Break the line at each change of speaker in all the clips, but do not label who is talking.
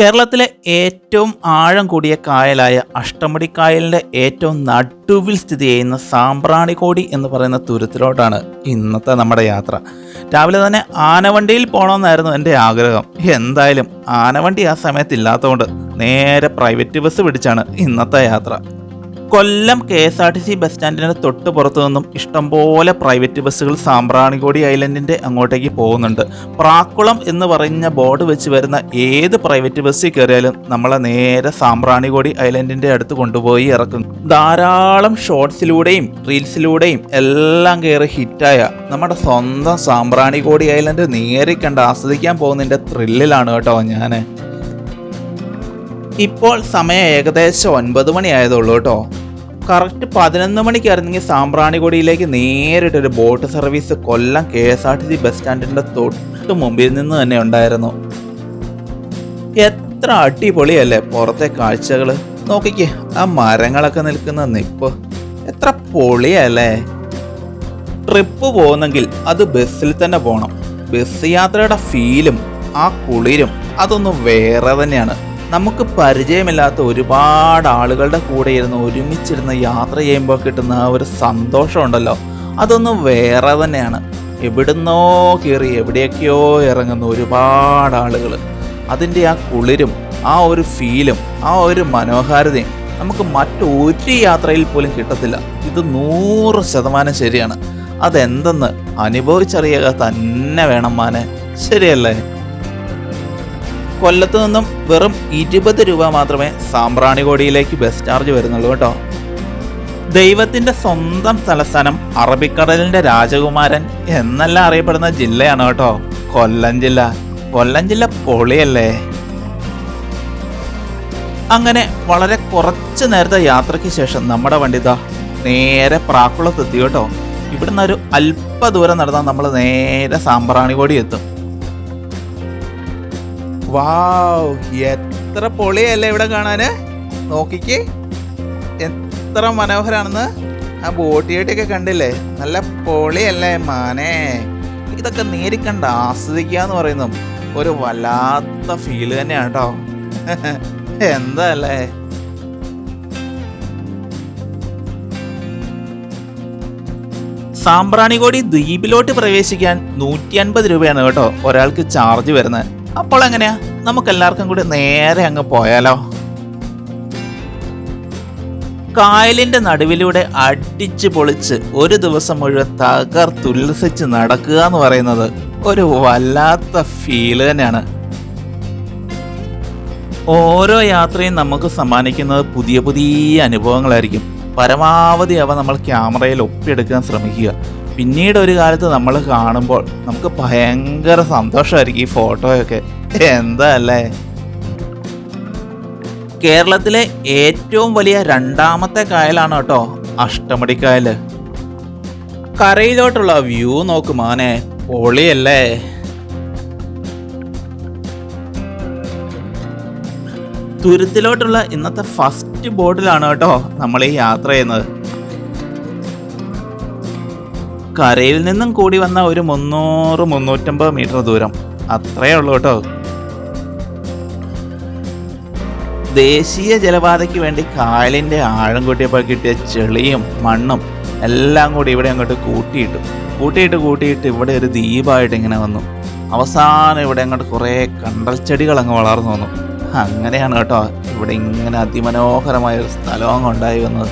കേരളത്തിലെ ഏറ്റവും ആഴം കൂടിയ കായലായ അഷ്ടമുടി കായലിന്റെ ഏറ്റവും നടുവിൽ സ്ഥിതി ചെയ്യുന്ന സാമ്പ്രാണിക്കോടി എന്ന് പറയുന്ന തുരത്തിലോട്ടാണ് ഇന്നത്തെ നമ്മുടെ യാത്ര. രാവിലെ തന്നെ ആനവണ്ടിയിൽ പോകണമെന്നായിരുന്നു എന്റെ ആഗ്രഹം. എന്തായാലും ആനവണ്ടി ആ സമയത്ത് ഇല്ലാത്തതുകൊണ്ട് നേരെ പ്രൈവറ്റ് ബസ് പിടിച്ചാണ് ഇന്നത്തെ യാത്ര. Kollam K S R T C bus സ്റ്റാൻഡിന് തൊട്ട് പുറത്തു നിന്നും ഇഷ്ടംപോലെ പ്രൈവറ്റ് ബസ്സുകൾ സാമ്പ്രാണിക്കോടി ഐലൻഡിന്റെ അങ്ങോട്ടേക്ക് പോകുന്നുണ്ട്. പ്രാക്കുളം എന്ന് പറഞ്ഞ ബോർഡ് വെച്ച് വരുന്ന ഏത് പ്രൈവറ്റ് ബസ്സിൽ കയറിയാലും നമ്മളെ നേരെ സാമ്പ്രാണിക്കോടി ഐലൻഡിന്റെ അടുത്ത് കൊണ്ടുപോയി ഇറക്കും. ധാരാളം ഷോർട്സിലൂടെയും റീൽസിലൂടെയും എല്ലാം കയറി ഹിറ്റായ നമ്മുടെ സ്വന്തം സാമ്പ്രാണിക്കോടി ഐലൻഡ് നേരെ കണ്ട് ആസ്വദിക്കാൻ പോകുന്നതിന്റെ ത്രില്ലിലാണ് കേട്ടോ ഞാൻ ഇപ്പോൾ സമയം ഏകദേശം ഒൻപത് മണി ആയതുള്ളൂ കേട്ടോ. കറക്റ്റ് പതിനൊന്ന് മണിക്കായിരുന്നെങ്കിൽ സാമ്പ്രാണിക്കൊടിയിലേക്ക് നേരിട്ടൊരു boat service Kollam K S R T C bus സ്റ്റാൻഡിന്റെ തൊട്ട് മുമ്പിൽ നിന്ന് തന്നെ ഉണ്ടായിരുന്നു. എത്ര അടിപൊളിയല്ലേ പുറത്തെ കാഴ്ചകൾ നോക്കിക്കേ ആ മരങ്ങളൊക്കെ നിൽക്കുന്ന നിപ്പ്. എത്ര പൊളിയല്ലേ. ട്രിപ്പ് പോകുന്നെങ്കിൽ അത് ബസ്സിൽ തന്നെ പോകണം ബസ് യാത്രയുടെ ഫീലും ആ കുളിരും അതൊന്നും വേറെ തന്നെയാണ്. നമുക്ക് പരിചയമില്ലാത്ത ഒരുപാട് ആളുകളുടെ കൂടെ ഇരുന്ന് ഒരുമിച്ചിരുന്ന് യാത്ര ചെയ്യുമ്പോൾ കിട്ടുന്ന ആ ഒരു സന്തോഷമുണ്ടല്ലോ. അതൊന്നും വേറെ തന്നെയാണ്. എവിടുന്നോ കയറി എവിടെയൊക്കെയോ ഇറങ്ങുന്ന ഒരുപാട് ആളുകൾ അതിന്റെ ആ കുളിരും ആ ഒരു ഫീലും ആ ഒരു മനോഹാരിതയും നമുക്ക് മറ്റൊരു യാത്രയിൽ പോലും കിട്ടത്തില്ല. ഇത് നൂറ് ശതമാനം ശരിയാണ്. അതെന്തെന്ന് അനുഭവിച്ചറിയുക തന്നെ വേണം മാനെ. ശരിയല്ലേ? കൊല്ലത്ത് നിന്നും വെറും ഇരുപത് രൂപ മാത്രമേ സാമ്പ്രാണികോടിയിലേക്ക് ബസ് ചാർജ് വരുന്നുള്ളൂ കേട്ടോ. ദൈവത്തിന്റെ സ്വന്തം തലസ്ഥാനം അറബിക്കടലിന്റെ രാജകുമാരൻ എന്നല്ല അറിയപ്പെടുന്ന ജില്ലയാണ് കേട്ടോ. കൊല്ലം ജില്ല. കൊല്ലം ജില്ല പൊളിയല്ലേ. അങ്ങനെ വളരെ കുറച്ച് നേരത്തെ യാത്രയ്ക്ക് ശേഷം നമ്മുടെ വണ്ടി ഇതാ നേരെ പ്രാക്കുളത്തെത്തി കേട്ടോ. ഇവിടുന്ന് ഒരു അല്പ ദൂരം നടന്നാൽ നമ്മൾ നേരെ സാമ്പ്രാണിക്കോടി എത്തും. എത്ര പൊളിയല്ലേ ഇവിടെ കാണാന്? നോക്കിക്ക്. എത്ര മനോഹരാണെന്ന് ആ ബോട്ടിയായിട്ടൊക്കെ കണ്ടില്ലേ? നല്ല പൊളിയല്ലേ മാനേ. ഇതൊക്കെ നേരിക്കണ്ട് ആസ്വദിക്കുക എന്ന് പറയുന്നതും ഒരു വല്ലാത്ത ഫീൽ തന്നെയാണ് കേട്ടോ എന്താ അല്ലേ സാമ്പ്രാണിക്കോടി ദ്വീപിലോട്ട് പ്രവേശിക്കാൻ നൂറ്റി അൻപത് രൂപയാണ് കേട്ടോ ഒരാൾക്ക് ചാർജ് വരുന്നത്. അപ്പോൾ എങ്ങനെയാ? നമുക്ക് എല്ലാവർക്കും കൂടി നേരെ അങ്ങ് പോയാലോ? കായലിന്റെ നടുവിലൂടെ അടിച്ചു പൊളിച്ച് ഒരു ദിവസം മുഴുവൻ തകർത്തുല്ലസിച്ച് നടക്കുക എന്ന് പറയുന്നത് ഒരു വല്ലാത്ത ഫീൽ തന്നെയാണ്. ഓരോ യാത്രയും നമുക്ക് സമ്മാനിക്കുന്നത് പുതിയ പുതിയ അനുഭവങ്ങളായിരിക്കും. പരമാവധി അവ നമ്മൾ ക്യാമറയിൽ ഒപ്പിയെടുക്കാൻ ശ്രമിക്കുക. പിന്നീട് ഒരു കാലത്ത് നമ്മൾ കാണുമ്പോൾ നമുക്ക് ഭയങ്കര സന്തോഷമായിരിക്കും ഈ ഫോട്ടോയൊക്കെ. എന്താ അല്ലേ? കേരളത്തിലെ ഏറ്റവും വലിയ രണ്ടാമത്തെ കായലാണ് കേട്ടോ അഷ്ടമുടിക്കായൽ കരയിലോട്ടുള്ള വ്യൂ നോക്ക് മാനെ പൊളിയല്ലേ? തുരുത്തിലോട്ടുള്ള ഇന്നത്തെ ഫസ്റ്റ് ബോട്ടിലാണ് കേട്ടോ നമ്മൾ ഈ യാത്ര ചെയ്യുന്നത്. കരയിൽ നിന്നും കൂടി വന്ന ഒരു മുന്നൂറ് മുന്നൂറ്റമ്പത് മീറ്റർ ദൂരം. അത്രയേ ഉള്ളൂ കേട്ടോ. ദേശീയ ജലപാതയ്ക്ക് വേണ്ടി കായലിന്റെ ആഴം കൂട്ടിയപ്പോൾ കിട്ടിയ ചെളിയും മണ്ണും എല്ലാം കൂടി ഇവിടെ അങ്ങോട്ട് കൂട്ടിയിട്ടു. കൂട്ടിയിട്ട് കൂട്ടിയിട്ട് ഇവിടെ ഒരു ദ്വീപായിട്ട് ഇങ്ങനെ വന്നു. അവസാനം ഇവിടെ അങ്ങോട്ട് കുറേ കണ്ടൽ ചെടികൾ അങ്ങ് വളർന്നു വന്നു. അങ്ങനെയാണ് കേട്ടോ ഇവിടെ ഇങ്ങനെ അതിമനോഹരമായ ഒരു സ്ഥലം അങ്ങ് ഉണ്ടായി വന്നത്.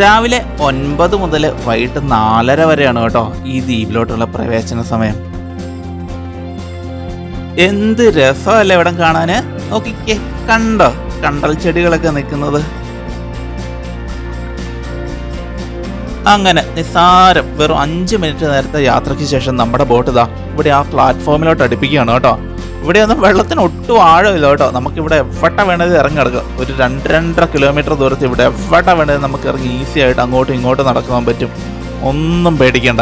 രാവിലെ ഒൻപത് മുതൽ വൈകിട്ട് നാലര വരെയാണ് കേട്ടോ ഈ ദ്വീപിലോട്ടുള്ള പ്രവേശന സമയം. എന്ത് രസമല്ലേ ഇവിടെ കാണാന്? നോക്കിക്കേ കണ്ടോ? കണ്ടൽ ചെടികളൊക്കെ നിൽക്കുന്നത്. അങ്ങനെ നിസ്സാരം വെറും അഞ്ച് മിനിറ്റ് നേരത്തെ യാത്രയ്ക്ക് ശേഷം നമ്മുടെ ബോട്ട് ഇതാ ഇവിടെ ആ പ്ലാറ്റ്ഫോമിലോട്ട് അടുപ്പിക്കുകയാണ് കേട്ടോ. ഇവിടെ ഒന്നും വെള്ളത്തിന് ഒട്ടും ആഴമില്ല കേട്ടോ. നമുക്കിവിടെ എവിടെ വേണത് ഇറങ്ങി കിടക്കാം ഒരു രണ്ട് രണ്ടര കിലോമീറ്റർ ദൂരത്ത് ഇവിടെ എവിടെ വേണത് നമുക്ക് ഇറങ്ങി ഈസി ആയിട്ട് അങ്ങോട്ടും ഇങ്ങോട്ടും നടക്കാൻ പറ്റും. ഒന്നും പേടിക്കണ്ട.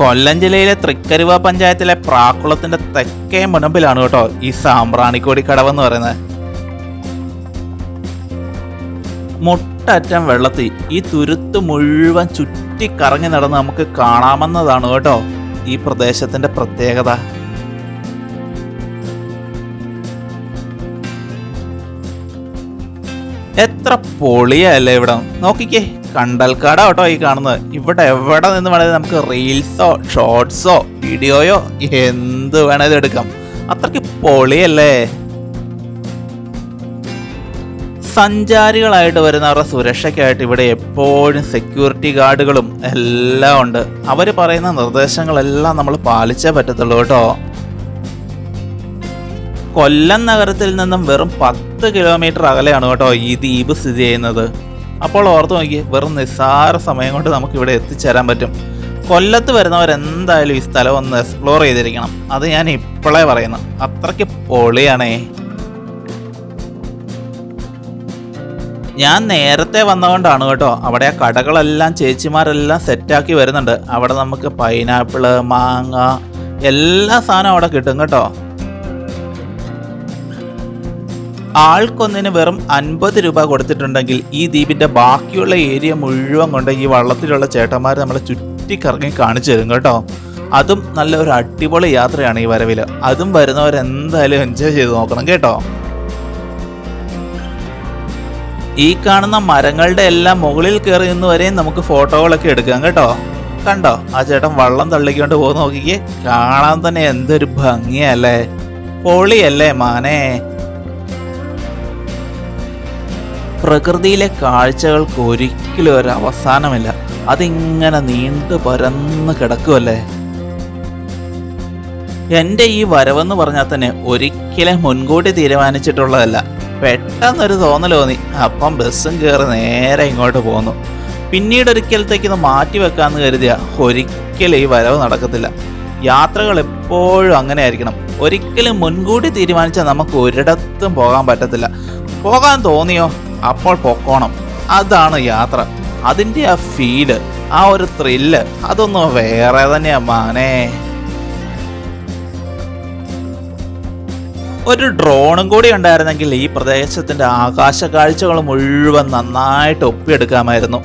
കൊല്ലം ജില്ലയിലെ തൃക്കരുവ പഞ്ചായത്തിലെ പ്രാക്കുളത്തിന്റെ തെക്കേ മുനമ്പിലാണ് കേട്ടോ ഈ സാമ്പ്രാണിക്കോടി കടവ് എന്ന് പറയുന്നത്. മുട്ടറ്റം വെള്ളത്തിൽ ഈ തുരുത്ത് മുഴുവൻ ചുറ്റി കറങ്ങി നടന്ന് നമുക്ക് കാണാമെന്നതാണ് കേട്ടോ. ഈ പ്രദേശത്തിന്റെ പ്രത്യേകത? എത്ര പൊളിയല്ലേ ഇവിടെ? നോക്കിക്കേ കണ്ടൽക്കാട കേട്ടോ ഈ കാണുന്നത്. ഇവിടെ എവിടെ നിന്ന് വേണേലും നമുക്ക് റീൽസോ ഷോർട്സോ വീഡിയോയോ എന്ത് വേണേലും എടുക്കാം. അത്രയ്ക്ക് പൊളിയല്ലേ? സഞ്ചാരികളായിട്ട് വരുന്നവരുടെ സുരക്ഷയ്ക്കായിട്ട് ഇവിടെ എപ്പോഴും സെക്യൂരിറ്റി ഗാർഡുകളും എല്ലാം ഉണ്ട്. അവർ പറയുന്ന നിർദ്ദേശങ്ങളെല്ലാം നമ്മൾ പാലിച്ചേ പറ്റത്തുള്ളൂ കേട്ടോ. കൊല്ലം നഗരത്തിൽ നിന്നും വെറും പത്ത് കിലോമീറ്റർ അകലെയാണ് കേട്ടോ ഈ ദ്വീപ് സ്ഥിതി ചെയ്യുന്നത്. അപ്പോൾ ഓർത്ത് നോക്കി വെറും നിസ്സാര സമയം കൊണ്ട് നമുക്ക് ഇവിടെ എത്തിച്ചേരാൻ പറ്റും. കൊല്ലത്ത് വരുന്നവരെന്തായാലും ഈ സ്ഥലം ഒന്ന് എക്സ്പ്ലോർ ചെയ്തിരിക്കണം. അത് ഞാൻ ഇപ്പോഴേ പറയുന്നു. അത്രയ്ക്ക് പൊളിയാണേ. ഞാൻ നേരത്തെ വന്നതുകൊണ്ടാണ് കേട്ടോ. അവിടെ ആ കടകളെല്ലാം ചേച്ചിമാരെല്ലാം സെറ്റാക്കി വരുന്നുണ്ട്. അവിടെ നമുക്ക് പൈനാപ്പിൾ മാങ്ങ എല്ലാ സാധനവും അവിടെ കിട്ടും കേട്ടോ. ആൾക്കൊന്നിന് വെറും അൻപത് രൂപ കൊടുത്തിട്ടുണ്ടെങ്കിൽ ഈ ദ്വീപിന്റെ ബാക്കിയുള്ള ഏരിയ മുഴുവൻ കൊണ്ട് ഈ വള്ളത്തിലുള്ള ചേട്ടന്മാർ നമ്മളെ ചുറ്റിക്കറങ്ങി കാണിച്ചു തരും കേട്ടോ. അതും നല്ല ഒരു അടിപൊളി യാത്രയാണ് ഈ വരവിൽ അതും വരുന്നവരെന്തായാലും എൻജോയ് ചെയ്ത് നോക്കണം കേട്ടോ. ഈ കാണുന്ന മരങ്ങളുടെ എല്ലാം മുകളിൽ കയറി നിന്ന് വരെയും നമുക്ക് ഫോട്ടോകളൊക്കെ എടുക്കാം കേട്ടോ. കണ്ടോ? ആ ചേട്ടൻ വള്ളം തള്ളിക്കൊണ്ട് പോകുന്ന നോക്കിക്കേ. കാണാൻ തന്നെ എന്തൊരു ഭംഗിയല്ലേ. പൊളിയല്ലേ മാനേ. പ്രകൃതിയിലെ കാഴ്ചകൾക്ക് ഒരിക്കലും ഒരു അവസാനമില്ല. അതിങ്ങനെ നീണ്ടു പരന്ന് കിടക്കുമല്ലേ എന്റെ ഈ വരവെന്ന് പറഞ്ഞാൽ തന്നെ ഒരിക്കലും മുൻകൂട്ടി തീരുമാനിച്ചിട്ടുള്ളതല്ല. പെട്ടെന്നൊരു തോന്നൽ തോന്നി. അപ്പം ബസ്സും കയറി നേരെ ഇങ്ങോട്ട് പോന്നു. പിന്നീട് ഒരിക്കലത്തേക്ക് മാറ്റി വെക്കാന്ന് കരുതിയ ഒരിക്കലും ഈ വരവ് നടക്കത്തില്ല. യാത്രകൾ എപ്പോഴും അങ്ങനെ ആയിരിക്കണം ഒരിക്കലും മുൻകൂട്ടി തീരുമാനിച്ചാൽ നമുക്ക് ഒരിടത്തും പോകാൻ പറ്റത്തില്ല. പോകാൻ തോന്നിയോ? അപ്പോൾ പൊക്കോണം. അതാണ് യാത്ര. അതിന്റെ ആ ഫീൽ ആ ഒരു ത്രില്ല് അതൊന്നും വേറെ തന്നെയാ മാനേ. ഒരു ഡ്രോണും കൂടി ഉണ്ടായിരുന്നെങ്കിൽ ഈ പ്രദേശത്തിന്റെ ആകാശ കാഴ്ചകൾ മുഴുവൻ നന്നായിട്ട് ഒപ്പിയെടുക്കാമായിരുന്നു.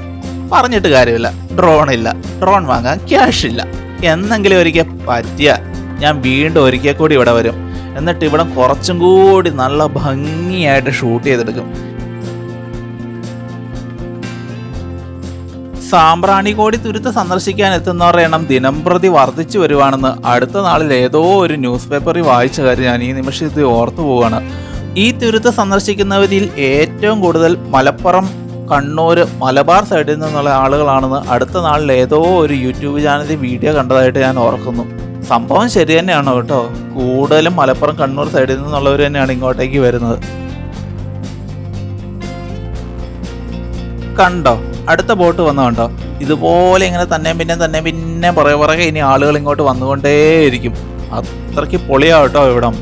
പറഞ്ഞിട്ട് കാര്യമില്ല. ഡ്രോൺ ഇല്ല. ഡ്രോൺ വാങ്ങാൻ ക്യാഷ് ഇല്ല. എന്നെങ്കിലും ഒരിക്കൽ പറ്റിയ ഞാൻ വീണ്ടും ഒരിക്കൽ കൂടി ഇവിടെ വരും. എന്നിട്ട് ഇവിടെ കുറച്ചും കൂടി നല്ല ഭംഗിയായിട്ട് ഷൂട്ട് ചെയ്തെടുക്കും. സാമ്പ്രാണിക്കോടി തുരുത്ത് സന്ദർശിക്കാൻ എത്തുന്നവരുടെ എണ്ണം ദിനംപ്രതി വർദ്ധിച്ചു വരുവാണെന്ന് അടുത്ത നാളിൽ ഏതോ ഒരു ന്യൂസ് പേപ്പറിൽ വായിച്ച കാര്യം ഞാൻ ഈ നിമിഷത്തിൽ ഓർത്തു പോവുകയാണ് ഈ തുരുത്ത് സന്ദർശിക്കുന്നവരിൽ ഏറ്റവും കൂടുതൽ മലപ്പുറം കണ്ണൂർ മലബാർ സൈഡിൽ നിന്നുള്ള ആളുകളാണെന്ന് അടുത്ത നാളിൽ ഏതോ ഒരു യൂട്യൂബ് ചാനലിൽ വീഡിയോ കണ്ടതായിട്ട് ഞാൻ ഓർക്കുന്നു. സംഭവം ശരി തന്നെയാണ് കേട്ടോ? കൂടുതലും മലപ്പുറം കണ്ണൂർ സൈഡിൽ നിന്നുള്ളവർ തന്നെയാണ് ഇങ്ങോട്ടേക്ക് വരുന്നത്. കണ്ടോ? അടുത്ത ബോട്ട് വന്ന കണ്ടോ? ഇതുപോലെ ഇങ്ങനെ തന്നെ പിന്നെ തന്നെ പിന്നെ പുറകെ പുറകെ ഇനി ആളുകൾ ഇങ്ങോട്ട് വന്നുകൊണ്ടേയിരിക്കും അത്രയ്ക്ക് പൊളിയാ കേട്ടോ ഇവിടം.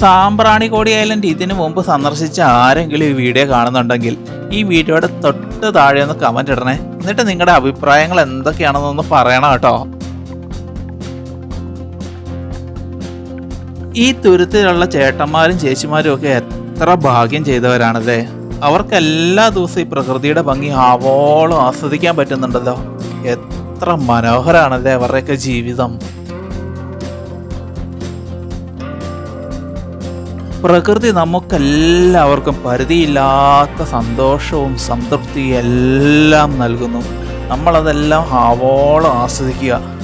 സാമ്പ്രാണിക്കോടി ഐലൻഡ് ഇതിനു മുമ്പ് സന്ദർശിച്ച ആരെങ്കിലും ഈ വീഡിയോ കാണുന്നുണ്ടെങ്കിൽ ഈ വീഡിയോയുടെ തൊട്ട് താഴെ ഒന്ന് കമന്റ് ഇടണേ. എന്നിട്ട് നിങ്ങളുടെ അഭിപ്രായങ്ങൾ എന്തൊക്കെയാണെന്നൊന്ന് പറയണം കേട്ടോ. ഈ തുരുത്തിലുള്ള ചേട്ടന്മാരും ചേച്ചിമാരും ഒക്കെ എത്ര ഭാഗ്യം ചെയ്തവരാണല്ലേ? അവർക്ക് എല്ലാ ദിവസവും ഈ പ്രകൃതിയുടെ ഭംഗി ആവോളം ആസ്വദിക്കാൻ പറ്റുന്നുണ്ടല്ലോ. എത്ര മനോഹരാണല്ലേ അവരുടെയൊക്കെ ജീവിതം. പ്രകൃതി നമുക്കെല്ലാവർക്കും പരിധിയില്ലാത്ത സന്തോഷവും സംതൃപ്തിയും എല്ലാം നൽകുന്നു. നമ്മളതെല്ലാം ആവോളം ആസ്വദിക്കുക.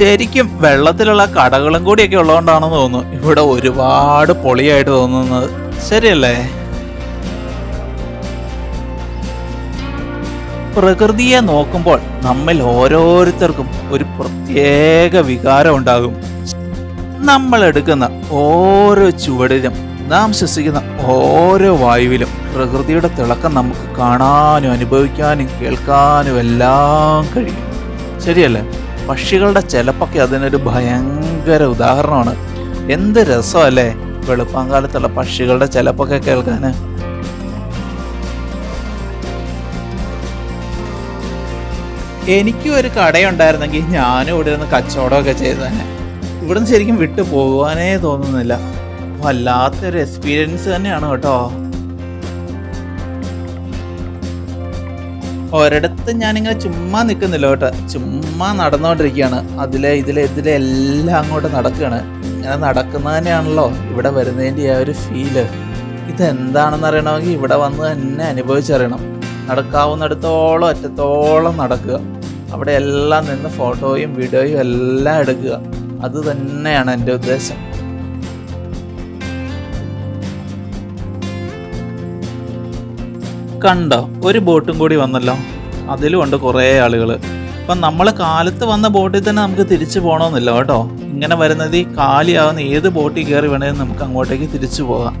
ശരിക്കും വെള്ളത്തിലുള്ള കടകളും കൂടിയൊക്കെ ഉള്ളതുകൊണ്ടാണെന്ന് തോന്നുന്നു. ഇവിടെ ഒരുപാട് പൊളിയായിട്ട് തോന്നുന്നത്. ശരിയല്ലേ? പ്രകൃതിയെ നോക്കുമ്പോൾ നമ്മിൽ ഓരോരുത്തർക്കും ഒരു പ്രത്യേക വികാരം ഉണ്ടാകും. നമ്മൾ എടുക്കുന്ന ഓരോ ചുവടിലും നാം ശ്വസിക്കുന്ന ഓരോ വായുവിലും പ്രകൃതിയുടെ തിളക്കം നമുക്ക് കാണാനും അനുഭവിക്കാനും കേൾക്കാനും എല്ലാം കഴിയും. ശരിയല്ലേ? പക്ഷികളുടെ ചിലപ്പൊക്കെ അതിനൊരു ഭയങ്കര ഉദാഹരണമാണ്. എന്ത് രസമല്ലേ വെളുപ്പാങ്കാലത്തുള്ള പക്ഷികളുടെ ചിലപ്പൊക്കെ കേൾക്കാന് എനിക്കും ഒരു കടയുണ്ടായിരുന്നെങ്കിൽ ഞാനും ഇവിടെ നിന്ന് കച്ചവടമൊക്കെ ചെയ്തു തന്നെ. ഇവിടുന്ന് ശരിക്കും വിട്ടു പോകുവാനേ തോന്നുന്നില്ല. വല്ലാത്തൊരു എക്സ്പീരിയൻസ് തന്നെയാണ് കേട്ടോ. ഒരിടത്ത് ഞാനിങ്ങനെ ചുമ്മാ നിൽക്കുന്നില്ല കേട്ടോ. ചുമ്മാ നടന്നുകൊണ്ടിരിക്കുകയാണ് അതിലെ ഇതിലെ ഇതിലെ എല്ലാം അങ്ങോട്ട് നടക്കുകയാണ്. ഇങ്ങനെ നടക്കുന്നതന്നെയാണല്ലോ ഇവിടെ വരുന്നതിന്റെ ആ ഒരു ഫീൽ ഇതെന്താണെന്ന് അറിയണമെങ്കിൽ ഇവിടെ വന്ന് തന്നെ അനുഭവിച്ചറിയണം. നടക്കാവുന്നിടത്തോളം അറ്റത്തോളം നടക്കുക. അവിടെ എല്ലാം നിന്ന് ഫോട്ടോയും വീഡിയോയും എല്ലാം എടുക്കുക. അത് തന്നെയാണ് എന്റെ ഉദ്ദേശം. കണ്ടോ? ഒരു ബോട്ടും കൂടി വന്നല്ലോ. അതിലും ഉണ്ട് കുറേ ആളുകൾ അപ്പം നമ്മൾ കാലത്ത് വന്ന ബോട്ടിൽ തന്നെ നമുക്ക് തിരിച്ചു പോകണമെന്നില്ല കേട്ടോ. ഇങ്ങനെ വരുന്നത് ഈ കാലിയാവുന്ന ഏത് ബോട്ടിൽ കയറി വേണമെങ്കിലും നമുക്ക് അങ്ങോട്ടേക്ക് തിരിച്ചു പോകാം.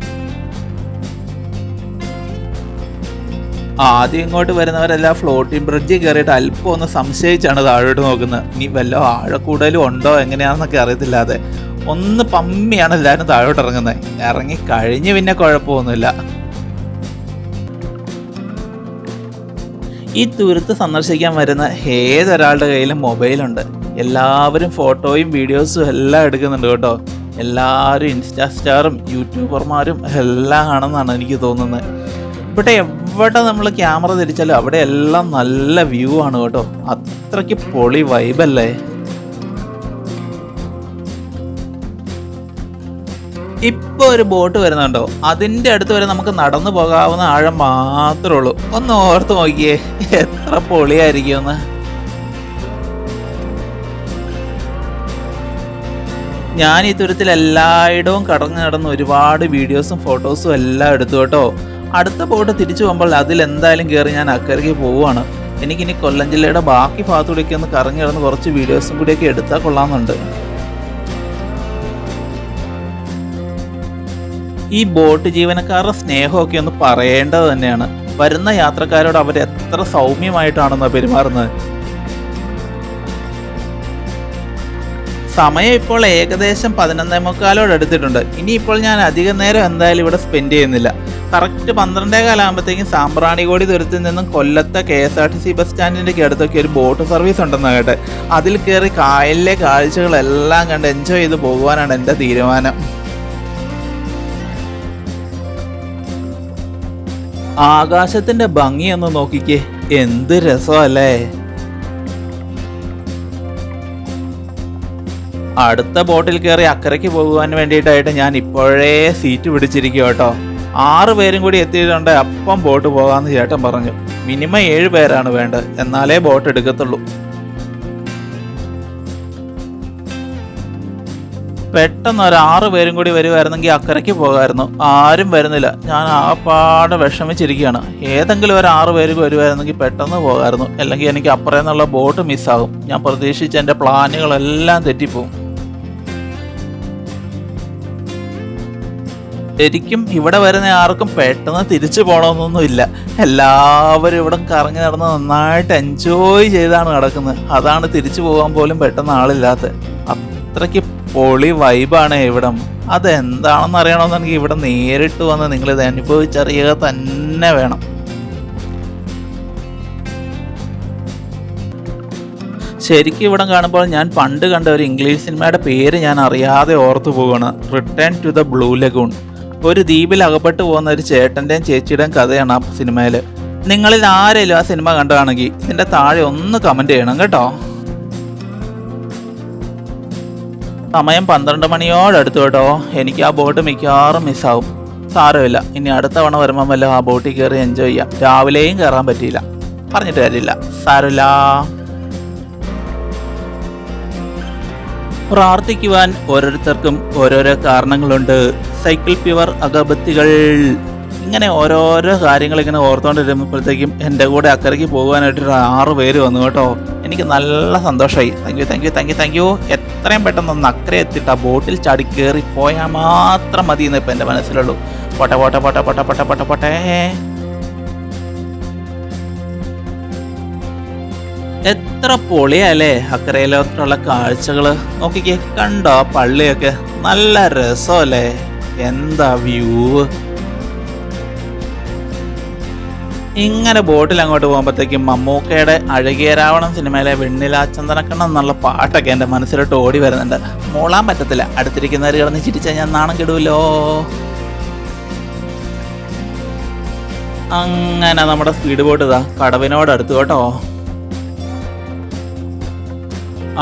ആദ്യം ഇങ്ങോട്ട് വരുന്നവരെല്ലാം ഫ്ലോട്ടിംഗ് ബ്രിഡ്ജിൽ കയറിയിട്ട് അല്പം ഒന്ന് സംശയിച്ചാണ് താഴോട്ട് നോക്കുന്നത്. ഇനി വല്ല ആഴക്കൂടലും ഉണ്ടോ എങ്ങനെയാണെന്നൊക്കെ അറിയത്തില്ലാതെ. ഒന്ന് പമ്മിയാണ് എല്ലാവരും താഴോട്ട് ഇറങ്ങുന്നത്. ഇറങ്ങി കഴിഞ്ഞ് പിന്നെ കുഴപ്പമൊന്നുമില്ല. ഈ തുരുത്ത് സന്ദർശിക്കാൻ വരുന്ന ഏതൊരാളുടെ കയ്യിലും മൊബൈലുണ്ട്. എല്ലാവരും ഫോട്ടോയും വീഡിയോസും എല്ലാം എടുക്കുന്നുണ്ട് കേട്ടോ. എല്ലാവരും ഇൻസ്റ്റാ സ്റ്റാറും യൂട്യൂബർമാരും എല്ലാം ആണെന്നാണ് എനിക്ക് തോന്നുന്നത്. ഇവിടെ എവിടെ നമ്മൾ ക്യാമറ തിരിച്ചാലും അവിടെ എല്ലാം നല്ല വ്യൂ ആണ് കേട്ടോ. അത്രയ്ക്ക് പൊളി വൈബല്ലേ ഇപ്പൊ ഒരു ബോട്ട് വരുന്നുണ്ടോ? അതിന്റെ അടുത്ത് വരെ നമുക്ക് നടന്നു പോകാവുന്ന ആഴം മാത്രമേ ഉള്ളൂ. ഒന്ന് ഓർത്ത് നോക്കിയേ എത്ര പൊളിയായിരിക്കുമെന്ന്. ഞാൻ ഈ തുരത്തിൽ എല്ലായിടവും കടന്നു നടന്ന് ഒരുപാട് വീഡിയോസും ഫോട്ടോസും എല്ലാം എടുത്തു കേട്ടോ. അടുത്ത ബോട്ട് തിരിച്ചു പോകുമ്പോൾ അതിൽ എന്തായാലും കയറി ഞാൻ അക്കരയ്ക്ക് പോവുകയാണ്. എനിക്കിനി കൊല്ലം ജില്ലയുടെ ബാക്കി ഭാഗത്തൂടെയൊക്കെ ഒന്ന് കറങ്ങി കിടന്ന് കുറച്ച് വീഡിയോസും കൂടിയൊക്കെ എടുത്താൽ കൊള്ളാമെന്നുണ്ട്. ഈ ബോട്ട് ജീവനക്കാരുടെ സ്നേഹമൊക്കെ ഒന്ന് പറയേണ്ടത് തന്നെയാണ്. വരുന്ന യാത്രക്കാരോട് അവർ എത്ര സൗമ്യമായിട്ടാണെന്ന് പെരുമാറുന്നത്. സമയം ഇപ്പോൾ ഏകദേശം പതിനൊന്നേ മുക്കാലോട് എടുത്തിട്ടുണ്ട് ഇനിയിപ്പോൾ ഞാൻ അധിക നേരം എന്തായാലും ഇവിടെ സ്പെൻഡ് ചെയ്യുന്നില്ല. കറക്റ്റ് പന്ത്രണ്ടേ കാലാകുമ്പോഴത്തേക്കും സാമ്പ്രാണികോടി ദൂരത്തിൽ നിന്നും കൊല്ലത്തെ K S R T C bus സ്റ്റാൻഡിന്റെ അടുത്തൊക്കെ ഒരു ബോട്ട് സർവീസ് ഉണ്ടെന്ന് കേട്ടെ. അതിൽ കയറി കായലിലെ കാഴ്ചകളെല്ലാം കണ്ട് എൻജോയ് ചെയ്ത് പോകുവാനാണ് എന്റെ തീരുമാനം. ആകാശത്തിന്റെ ഭംഗി ഒന്ന് നോക്കിക്കേ. എന്ത് രസമല്ലേ? അടുത്ത ബോട്ടിൽ കയറി അക്കരയ്ക്ക് പോകുവാൻ വേണ്ടിയിട്ടായിട്ട് ഞാൻ ഇപ്പോഴേ സീറ്റ് പിടിച്ചിരിക്കും കേട്ടോ. ആറ് പേരും കൂടി എത്തിയിട്ടുണ്ട്. അപ്പം ബോട്ട് പോകാമെന്ന് ചേട്ടൻ പറഞ്ഞു. മിനിമം ഏഴ് പേരാണ് വേണ്ടത്. എന്നാലേ ബോട്ട് എടുക്കത്തുള്ളൂ. പെട്ടെന്ന് ഒരു ആറ് പേരും കൂടി വരുമായിരുന്നെങ്കിൽ അക്കരയ്ക്ക് പോകാമായിരുന്നു ആരും വരുന്നില്ല. ഞാൻ ആ പാടെ വിഷമിച്ചിരിക്കുകയാണ്. ഏതെങ്കിലും ഒരു ആറ് പേര് വരുമായിരുന്നെങ്കിൽ പെട്ടെന്ന് പോകാമായിരുന്നു അല്ലെങ്കിൽ എനിക്ക് അപ്പുറം നിന്നുള്ള ബോട്ട് മിസ്സാകും ഞാൻ പ്രതീക്ഷിച്ച എന്റെ പ്ലാനുകളെല്ലാം തെറ്റിപ്പോവും. ശരിക്കും ഇവിടെ വരുന്ന ആർക്കും പെട്ടെന്ന് തിരിച്ചു പോകണമെന്നൊന്നുമില്ല എല്ലാവരും ഇവിടെ കറങ്ങി നടന്ന് നന്നായിട്ട് എൻജോയ് ചെയ്താണ് നടക്കുന്നത്. അതാണ് തിരിച്ചു പോകാൻ പോലും പെട്ടെന്ന് ആളില്ലാത്തത്. അത്രയ്ക്ക് പൊളി വൈബാണ് ഇവിടം. അതെന്താണെന്ന് അറിയണമെന്നുണ്ടെങ്കിൽ ഇവിടെ നേരിട്ട് വന്ന് നിങ്ങളിത് അനുഭവിച്ചറിയുക തന്നെ വേണം. ശരിക്കും ഇവിടം കാണുമ്പോൾ ഞാൻ പണ്ട് കണ്ട ഒരു ഇംഗ്ലീഷ് സിനിമയുടെ പേര് ഞാൻ അറിയാതെ ഓർത്തു പോവുകയാണ് return to the blue lagoon ഒരു ദ്വീപിൽ അകപ്പെട്ടു പോകുന്ന ഒരു ചേട്ടന്റെയും ചേച്ചിയുടെയും കഥയാണ് ആ സിനിമയിൽ നിങ്ങളിൽ ആരെങ്കിലും ആ സിനിമ കണ്ടതാണെങ്കിൽ ഇതിന്റെ താഴെ ഒന്ന് കമന്റ് ചെയ്യണം കേട്ടോ. സമയം പന്ത്രണ്ട് മണിയോടടുത്ത് കേട്ടോ. എനിക്ക് ആ ബോട്ട് മിക്കവാറും മിസ്സാവും സാരമില്ല. ഇനി അടുത്ത തവണ വരുമ്പം വല്ല ആ ബോട്ടിൽ കയറി എൻജോയ് ചെയ്യാം. രാവിലെയും കയറാൻ പറ്റിയില്ല. പറഞ്ഞിട്ട് കാര്യമില്ല. സാരമില്ല. പ്രാർത്ഥിക്കുവാൻ ഓരോരുത്തർക്കും ഓരോരോ കാരണങ്ങളുണ്ട്. സൈക്കിൾ പ്യുവർ അഗബത്തികൾ ഇങ്ങനെ ഓരോരോ കാര്യങ്ങൾ ഇങ്ങനെ ഓർത്തുകൊണ്ടിരുന്നപ്പോഴത്തേക്കും എന്റെ കൂടെ അക്കരയ്ക്ക് പോകുവാനായിട്ട് ആറ് പേര് വന്നു കേട്ടോ. എനിക്ക് നല്ല സന്തോഷമായി. Thank you thank you thank you thank you എത്രയും പെട്ടെന്ന് ഒന്ന് അക്കരെ എത്തിയിട്ട് ആ ബോട്ടിൽ ചാടി കയറി പോയാൽ മാത്രം മതി എന്ന് ഇപ്പം എന്റെ മനസ്സിലുള്ളൂ. പൊട്ട പോട്ടെ പൊട്ട പൊട്ട പൊട്ട പൊട്ട പൊട്ടേ. എത്ര പൊളിയല്ലേ അക്കരയിലോട്ടുള്ള കാഴ്ചകൾ നോക്കിക്കേ കണ്ടോ പള്ളിയൊക്കെ? നല്ല രസമല്ലേ? എന്താ വ്യൂ ഇങ്ങനെ ബോട്ടിൽ അങ്ങോട്ട് പോകുമ്പോഴത്തേക്കും മമ്മൂക്കയുടെ അഴകിയ രാവണം സിനിമയിലെ വെണ്ണില ചന്ദനക്കണ്ണം എന്നുള്ള പാട്ടൊക്കെ എന്റെ മനസ്സിലോട്ട് ഓടി വരുന്നുണ്ട്. മൂളാൻ പറ്റത്തില്ല. അടുത്തിരിക്കുന്നവർ കിടന്ന് ചിരിച്ചാൽ ഞാൻ നാണം കെടുമല്ലോ അങ്ങനെ നമ്മുടെ സ്പീഡ് ബോട്ട് ഇതാ കടവിനോട് അടുത്ത് കേട്ടോ.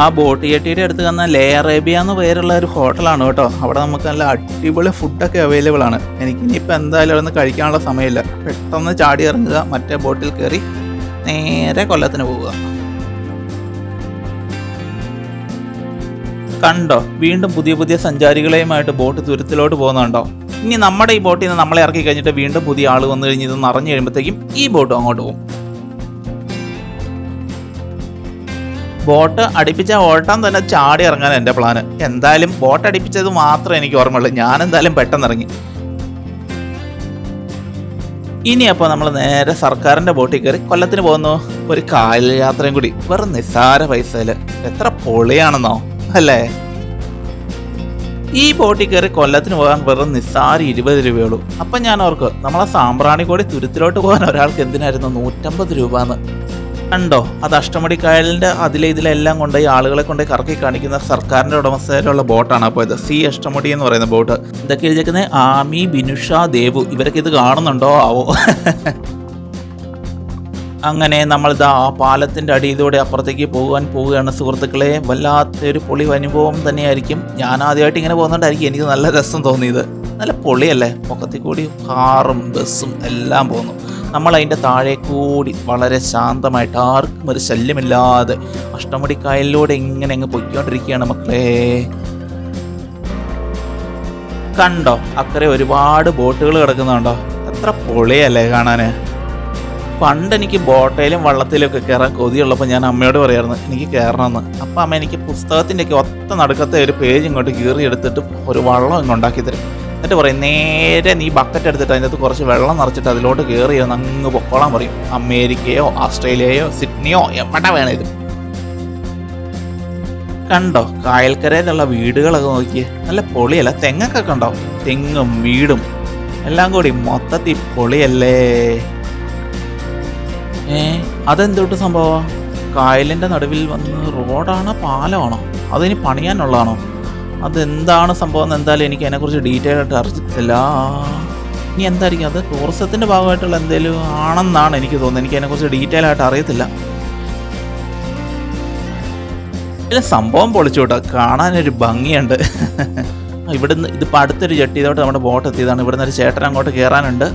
ആ ബോട്ട് ജെട്ടിയുടെ അടുത്ത് വന്ന ലേ അറേബ്യ എന്ന് പേരുള്ള ഒരു ഹോട്ടലാണ് കേട്ടോ. അവിടെ നമുക്ക് നല്ല അടിപൊളി ഫുഡൊക്കെ അവൈലബിൾ ആണ്. എനിക്ക് ഇനിയിപ്പോൾ എന്തായാലും അവിടെ നിന്ന് കഴിക്കാനുള്ള സമയമില്ല. പെട്ടെന്ന് ചാടി ഇറങ്ങുക മറ്റേ ബോട്ടിൽ കയറി നേരെ കൊല്ലത്തിന് പോവുക. കണ്ടോ? വീണ്ടും പുതിയ പുതിയ സഞ്ചാരികളെയുമായിട്ട് ബോട്ട് തുരുത്തിലോട്ട് പോകുന്നുണ്ടോ ഇനി നമ്മുടെ ഈ ബോട്ടിൽ നിന്ന് നമ്മളെ ഇറക്കി കഴിഞ്ഞിട്ട് വീണ്ടും പുതിയ ആൾ വന്നു കഴിഞ്ഞ് ഇത് നിറഞ്ഞു കഴിയുമ്പോഴത്തേക്കും ഈ ബോട്ടും അങ്ങോട്ട് പോകും. ബോട്ട് അടിപ്പിച്ച ഓട്ടം തന്നെ ചാടി ഇറങ്ങാൻ എന്റെ പ്ലാന് എന്തായാലും ബോട്ട് അടുപ്പിച്ചത് മാത്രമേ എനിക്ക് ഓർമ്മയുള്ളൂ. ഞാൻ എന്തായാലും പെട്ടെന്ന് ഇറങ്ങി. ഇനി അപ്പോൾ നമ്മൾ നേരെ സർക്കാരിന്റെ ബോട്ടിൽ കയറി കൊല്ലത്തിന് പോകുന്നു. ഒരു കായൽ യാത്രയും കൂടി. വെറും നിസ്സാര പൈസയിൽ എത്ര പൊളിയാണെന്നോ അല്ലേ? ഈ ബോട്ടിൽ കയറി കൊല്ലത്തിന് പോകാൻ വെറും നിസ്സാര ഇരുപത് രൂപയുള്ളൂ. അപ്പം ഞാൻ ഓർക്ക് നമ്മളെ സാമ്പ്രാണിക്കോടി തുരുത്തിലോട്ട് പോകാൻ ഒരാൾക്ക് എന്തിനായിരുന്നു നൂറ്റമ്പത് രൂപ എന്ന് കണ്ടോ? അത് അഷ്ടമടി കായലിന്റെ അതിലെ ഇതിലെല്ലാം കൊണ്ടുപോയി ആളുകളെ കൊണ്ടുപോയി കറക്കി കാണിക്കുന്ന സർക്കാരിന്റെ ഉടമസ്ഥയിലുള്ള ബോട്ടാണ് അപ്പോൾ ഇത്. സി അഷ്ടമടി എന്ന് പറയുന്ന ബോട്ട്. ഇതൊക്കെ എഴുതിയിരിക്കുന്നത് ആമി ബിനുഷ ദേവു. ഇവരൊക്കെ ഇത് കാണുന്നുണ്ടോ? ആവോ. അങ്ങനെ നമ്മൾ ഇതാ ആ പാലത്തിന്റെ അടിയിലൂടെ അപ്പുറത്തേക്ക് പോകാൻ പോവുകയാണ് സുഹൃത്തുക്കളെ. വല്ലാത്തൊരു പൊളി അനുഭവം തന്നെയായിരിക്കും. ഞാൻ ആദ്യമായിട്ട് ഇങ്ങനെ പോകുന്നുണ്ടായിരിക്കും എനിക്ക് നല്ല രസം തോന്നിയത്. നല്ല പൊളിയല്ലേ? പൊക്കത്തിൽ കൂടി കാറും ബസ്സും എല്ലാം പോകുന്നു. നമ്മൾ അതിന്റെ താഴെ കൂടി വളരെ ശാന്തമായിട്ട് ആർക്കും ഒരു ശല്യമില്ലാതെ അഷ്ടമുടി കായലിലൂടെ ഇങ്ങനെ അങ്ങ് പൊയ്ക്കൊണ്ടിരിക്കുകയാണ് മക്കളെ. കണ്ടോ? അക്കരെ ഒരുപാട് ബോട്ടുകൾ കിടക്കുന്നുണ്ടോ? എത്ര പൊളിയല്ലേ കാണാന്. പണ്ട് എനിക്ക് ബോട്ടയിലും വള്ളത്തിലും ഒക്കെ കയറാൻ കൊതിയുള്ളപ്പോൾ ഞാൻ അമ്മയോട് പറയായിരുന്നു എനിക്ക് കയറണമെന്ന്. അപ്പം അമ്മ എനിക്ക് പുസ്തകത്തിന്റെയൊക്കെ ഒത്ത നടുക്കത്തെ ഒരു പേജ് ഇങ്ങോട്ട് കീറി എടുത്തിട്ട് ഒരു വള്ളം ഇങ്ങ് ഉണ്ടാക്കി തരും എന്നിട്ട് പറയും നേരെ നീ ബക്കറ്റ് എടുത്തിട്ട് അതിനകത്ത് കുറച്ച് വെള്ളം നിറച്ചിട്ട് അതിലോട്ട് കയറി അങ്ങ് പൊക്കോളാൻ പറയും. അമേരിക്കയോ ഓസ്ട്രേലിയയോ സിഡ്നിയോ എവിടെ വേണം ഇത് കണ്ടോ കായൽക്കരയിലുള്ള വീടുകളൊക്കെ നോക്കിയേ. നല്ല പൊളിയല്ല തെങ്ങൊക്കെ കണ്ടോ? തെങ്ങും വീടും. എല്ലാം കൂടി മൊത്തത്തിൽ പൊളിയല്ലേ. ഏ അതെന്തോട്ട് സംഭവം? കായലിന്റെ നടുവിൽ വന്ന് റോഡാണോ പാലമാണോ? അതിനി പണിയാനുള്ളതാണോ? അതെന്താണ് സംഭവം എന്ന് എന്തായാലും എനിക്ക് അതിനെക്കുറിച്ച് ഡീറ്റെയിൽ ആയിട്ട് അറിയത്തില്ല. ഇനി എന്തായിരിക്കും? അത് ടൂറിസത്തിന്റെ ഭാഗമായിട്ടുള്ള എന്തെങ്കിലും ആണെന്നാണ് എനിക്ക് തോന്നുന്നത്. എനിക്ക് അതിനെക്കുറിച്ച് ഡീറ്റെയിൽ ആയിട്ട് അറിയത്തില്ല. പിന്നെ സംഭവം പൊളിച്ചു കേട്ടോ. കാണാനൊരു ഭംഗിയുണ്ട്. ഇവിടുന്ന് ഇതിപ്പോൾ അടുത്തൊരു ജെട്ടി ഇതോട്ട് നമ്മുടെ ബോട്ട് എത്തിയതാണ്. ഇവിടുന്ന് ഒരു ചേട്ടൻ അങ്ങോട്ട് കയറാനുണ്ട്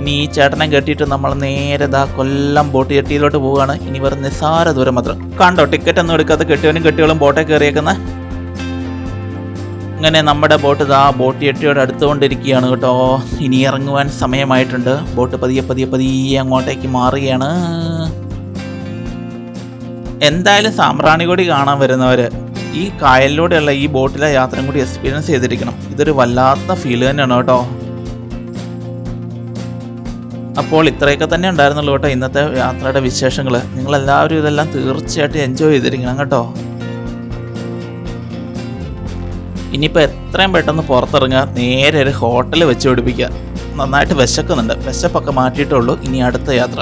ഇനി ഈ ചേട്ടനെ കെട്ടിയിട്ട് നമ്മൾ നേരെ ദാ കൊല്ലം ബോട്ട് ജെട്ടിയിലോട്ട് പോവുകയാണ്. ഇനി വെറും നിസ്സാര ദൂരം മാത്രം. കണ്ടോ ടിക്കറ്റ് ഒന്നും എടുക്കാത്ത കെട്ടിയവനും കെട്ടിയോളും ബോട്ടേ കയറിയേക്കുന്ന. അങ്ങനെ നമ്മുടെ ബോട്ട് ഇതാ ബോട്ട് ജെട്ടിയോട് അടുത്തുകൊണ്ടിരിക്കുകയാണ് കേട്ടോ. ഇനി ഇറങ്ങുവാൻ സമയമായിട്ടുണ്ട്. ബോട്ട് പതിയെ പതിയെ പതിയെ അങ്ങോട്ടേക്ക് മാറുകയാണ്. എന്തായാലും സാമ്പ്രാണികൊടി കാണാൻ വരുന്നവർ ഈ കായലിലൂടെയുള്ള ഈ ബോട്ടിലെ യാത്രയും കൂടി എക്സ്പീരിയൻസ് ചെയ്തിരിക്കണം. ഇതൊരു വല്ലാത്ത ഫീൽ തന്നെയാണ് കേട്ടോ. അപ്പോൾ ഇത്രയൊക്കെ തന്നെ ഉണ്ടായിരുന്നുള്ളൂ കേട്ടോ ഇന്നത്തെ യാത്രയുടെ വിശേഷങ്ങൾ നിങ്ങളെല്ലാവരും ഇതെല്ലാം തീർച്ചയായിട്ടും എൻജോയ് ചെയ്തിരിക്കണം കേട്ടോ. ഇനിയിപ്പോൾ എത്രയും പെട്ടെന്ന് പുറത്തിറങ്ങുക നേരെ ഒരു ഹോട്ടൽ വെച്ച് പിടിപ്പിക്കുക. നന്നായിട്ട് വിശക്കുന്നുണ്ട്. വിശപ്പൊക്കെ മാറ്റിയിട്ടുള്ളൂ ഇനി അടുത്ത യാത്ര.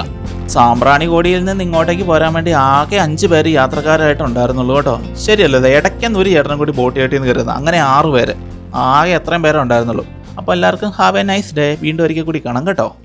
സാമ്പ്രാണികോടിയിൽ നിന്ന് ഇങ്ങോട്ടേക്ക് പോരാൻ വേണ്ടി ആകെ അഞ്ച് പേര് യാത്രക്കാരായിട്ടുണ്ടായിരുന്നുള്ളൂ കേട്ടോ. ശരിയല്ലോ? ഇടയ്ക്കെന്ന് ഒരു ചേട്ടനും കൂടി ബോട്ട് ചേട്ടിൽ കരുതുന്നത് അങ്ങനെ ആറ് പേര്. ആകെ എത്രയും പേരെ ഉണ്ടായിരുന്നുള്ളൂ. അപ്പോൾ എല്ലാവർക്കും ഹാവ് എ നൈസ് ഡേ. വീണ്ടും ഒരിക്കൽ കൂടി കാണാം കേട്ടോ.